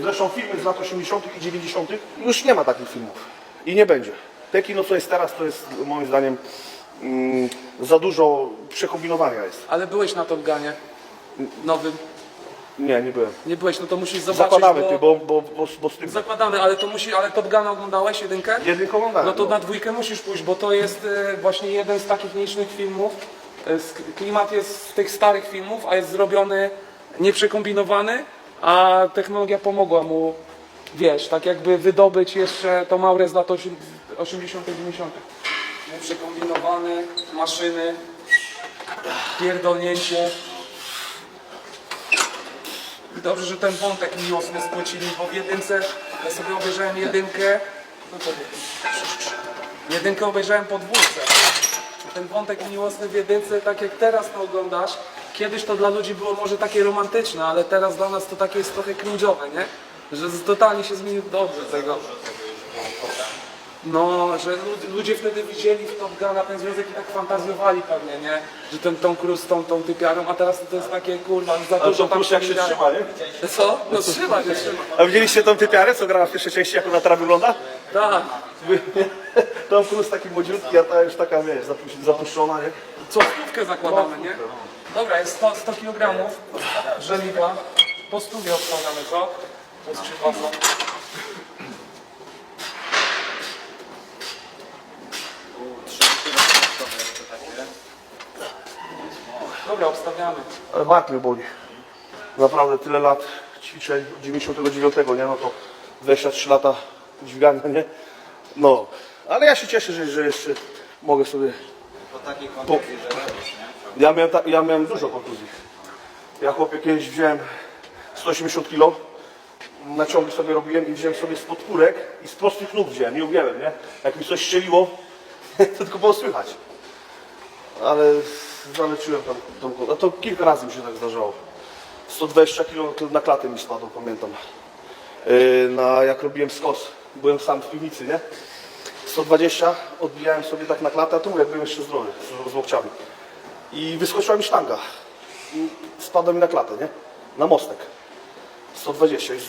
Zresztą filmy z lat 80. i 90. już nie ma takich filmów. I nie będzie. Te kino, co jest teraz, to jest moim zdaniem mm, za dużo przekombinowania jest. Ale byłeś na Top Gunie nowym. Nie, nie byłem. Nie byłeś, no to musisz zobaczyć, Zakładamy bo... ty, bo, bo, bo, bo z tym Zakładamy, ale to musi, ale Top Guna oglądałeś jedynkę? jedynką oglądałem. No to na dwójkę musisz pójść, bo to jest e, właśnie jeden z takich nielicznych filmów. E, sk- Klimat jest z tych starych filmów, a jest zrobiony nieprzekombinowany, a technologia pomogła mu, wiesz, tak jakby wydobyć jeszcze tą aurę z lat osi- 80 90 Nieprzekombinowane, maszyny, pierdolnięcie. Dobrze, że ten wątek miłosny spłacili, bo w jedynce, ja sobie obejrzałem jedynkę, no to jedynkę obejrzałem po dwójce. Ten wątek miłosny w jedynce, tak jak teraz to oglądasz, kiedyś to dla ludzi było może takie romantyczne, ale teraz dla nas to takie jest trochę cringe'owe, nie? Że totalnie się zmienił dobrze tego. No, że lud- ludzie wtedy widzieli w Top Guna ten związek i tak fantazjowali pewnie, nie? Że ten Tom Cruise z tą, tą typiarą, a teraz to jest takie, kurwa, za Ale dużo to tam plus jak się trzyma, nie? Co? No trzyma się, trzyma. A widzieliście tą typiarę, co grała w pierwszej części, jak ona teraz wygląda? Tak. Tom Cruise taki młodziutki, a ta już taka, wiesz, zapuś- zapuszczona, nie? Co stówkę zakładamy, nie? Dobra, jest 100, 100 kg żeliwa. Po stówie odstawiamy, co? To przypasa. Dobra, obstawiamy. Ale bark boli. Naprawdę tyle lat ćwiczeń, od 99, nie? No to 23 lata dźwigania, nie? No, ale ja się cieszę, że, że jeszcze mogę sobie... Po takiej kontuzji, że robisz, nie? Ja miałem, ta, ja miałem dużo kontuzji. Ja chłopie kiedyś wziąłem 180 kg, na ciągu sobie robiłem i wziąłem sobie z podpórek i z prostych nóg wziąłem, nie ugięłem, nie? Jak mi coś strzeliło, to tylko było słychać. Ale zaleczyłem tam, tam a to kilka razy mi się tak zdarzało. 120 kg na klatę mi spadło, pamiętam. Yy, na, jak robiłem skos, byłem sam w piwnicy, nie? 120 odbijałem sobie tak na klatę, a tu jak byłem jeszcze zdrowy, z, z łokciami. I wyskoczyła mi sztanga. I spadła mi na klatę, nie? Na mostek. 120. I